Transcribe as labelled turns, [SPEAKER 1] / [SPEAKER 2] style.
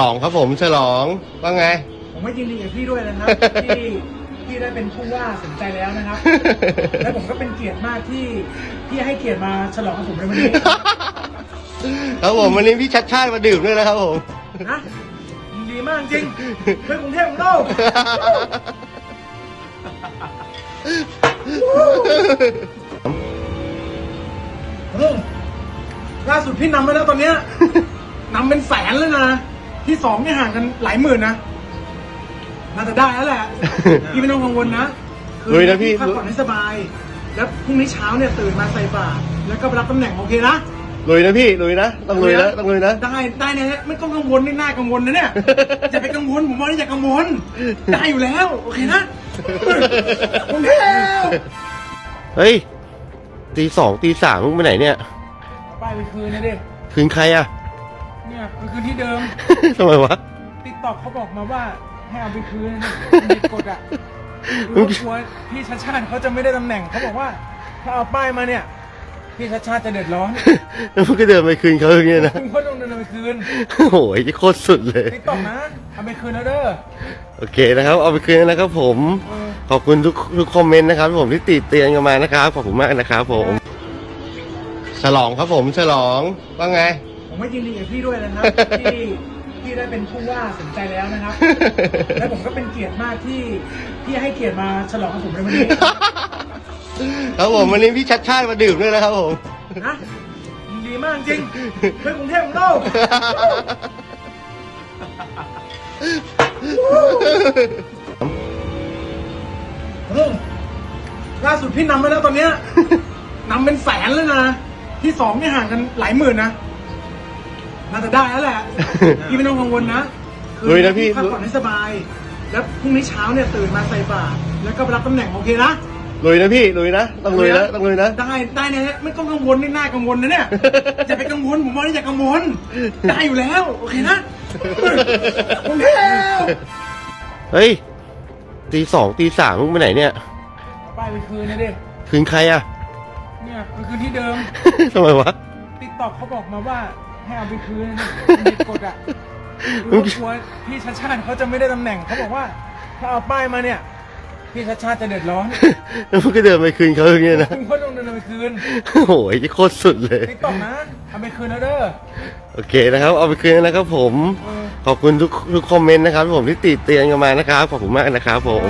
[SPEAKER 1] ลองครับผมฉลองว่าไง
[SPEAKER 2] ผมไม่ยินดีกับพี่ด้วยนะครับ ที่ที่ได้เป็นผู้ว่าสนใจแล้วนะครับ และผมก็เป็นเกียรติมากที่ที่ให้เกียรติมาฉลองกับผมในวันนี้
[SPEAKER 1] ครับผมวันนี้พี่ชัดชาติมาดื่มด้วยนะครับผม
[SPEAKER 2] นะยินดีมากจริงเพื่อนกรุงเทพของโลกเออล่าสุดพี่นำไปแล้วตอนเนี้ยนำเป็นแสนเลยนะ ที่สองเนี่ยห่างกันหลายหมื่นนะน่าจะได้แล้วแหละ พี่ไม่ต้องกังวลนะคื
[SPEAKER 1] ลุยนะพี่
[SPEAKER 2] พักผ่อนให้สบาย แล้วพรุ่งนี้เช้าเนี่ยตื่นมาใส่บาตรแล้วก็ไปรับตำแหน่งโอเคนะ
[SPEAKER 1] ลุยนะพี่ลุยนะต้องลุยนะต้องลุยนะ
[SPEAKER 2] ได้ได้แน่ไม่ต้องกังวลไม่น่ากังวลนะเนี่ย อย่าไปกังวลผมว่าอย่ากังวลได้อยู่แล้ว โอเคนะกรุงเทพ
[SPEAKER 1] เฮ้ยตีสองตีสามมึงไปไหนเนี่ย
[SPEAKER 2] ป้ายไปคืนนะดิ
[SPEAKER 1] คืนใครอะ
[SPEAKER 2] เนี่ยไปคืนที่เดิม
[SPEAKER 1] ทำไมวะ
[SPEAKER 2] ติ๊กต็อกเขาบอกมาว่าให้เอาไปคืนนะมีกฎอะ
[SPEAKER 1] มึ
[SPEAKER 2] รู้
[SPEAKER 1] ง
[SPEAKER 2] ว่ากลัวพี่ชัดชาติเขาจะไม่ได้ตำแหน่งเขาบอกว่า ถ้าเอาป้ายมาเนี่ย พี่ชัดชาติจะเดือดร้อน
[SPEAKER 1] แล้วมึงก็เดินไปคืนเขาอย่างเงี้ยนะ
[SPEAKER 2] คุณก็ต้องเดินไปคืน
[SPEAKER 1] โอ้ยโคตรสุดเลย
[SPEAKER 2] ติ๊กต็อกนะเอาไปคืนแล้วเด้อ
[SPEAKER 1] โอเคนะครับ เอาไปคืนนะครับผม
[SPEAKER 2] เออ
[SPEAKER 1] ขอบคุณทุกทุกคอมเมนต์นะครับผมที่ติเตียนกันมานะครับ ขอบคุณมากนะครับผม ฉลองครับผมฉลองว่าไง
[SPEAKER 2] ผม ไม่ยินดีกับพี่ด้วยนะครับ ที่ที่ได้เป็นผู้ว่าสนใจแล้วนะครับ และผมก็เป็นเกียรติมากที่ที่ให้เกียรติมาฉลองกับผมในวันนี้
[SPEAKER 1] ครับผมวันนี้พี่ชัดชาติมาดื่มด้วยนะครับผม
[SPEAKER 2] นะยินดีมากจริงเพื่อนกรุงเทพของโลกเออล่าสุดพี่นำไปแล้วตอนเนี้ยนำเป็นแสนเลยนะ ที่สองเนี่ยห่างกันหลายหมื่นนะ น่าจะได้แล้วแหละ พี่ไม่ต้องกังวลนะคื
[SPEAKER 1] ลุยนะพี่
[SPEAKER 2] พักผ่อนให้สบาย แล้วพรุ่งนี้เช้าเนี่ยตื่นมาใส่บาตรแล้วก็ไปรับตำแหน่งโอเคนะ
[SPEAKER 1] ลุยนะพี่ลุยนะต้องลุยนะต้องลุยนะ
[SPEAKER 2] ได้ได้แน่ไม่ต้องกังวลไม่น่ากังวลนะเนี่ยอย่าไปกังวลผมว่าอย่ากังวล ได้อยู่แล้ว โอเคนะกรุงเทพ
[SPEAKER 1] เฮ้ยตีสองตีสามมึงไปไหนเนี่ย
[SPEAKER 2] ป้ายไปคืนนะดิ
[SPEAKER 1] คืนใครอะ
[SPEAKER 2] เนี่ยไปคืนที่เดิม
[SPEAKER 1] ทำไมวะ
[SPEAKER 2] ติ๊กต็อกเขาบอกมาว่า ให้เอาไปคืนนะมีกฎอะ
[SPEAKER 1] มึ
[SPEAKER 2] รู้
[SPEAKER 1] ง
[SPEAKER 2] ว่ากลัวพี่ชัดชาติเขาจะไม่ได้ตำแหน่งเขาบอกว่า ถ้าเอาป้ายมาเนี่ย พี่ชัดชาติจะเดือดร้อน
[SPEAKER 1] แล้วมึงก็เดินไปคืนเขาอย่างเงี้ยนะ
[SPEAKER 2] คุณก็ต้องเดินไปคืน
[SPEAKER 1] โอ้ยโคตรสุดเลย
[SPEAKER 2] ติ๊กต็อกนะเอาไปคืนแล้วเด้อ
[SPEAKER 1] โอเคนะครับ เอาไปคืนนะครับผม
[SPEAKER 2] เออ
[SPEAKER 1] ขอบคุณทุกทุกคอมเมนต์นะครับผมที่ติเตียนกันมานะครับขอบคุณมากนะครับผม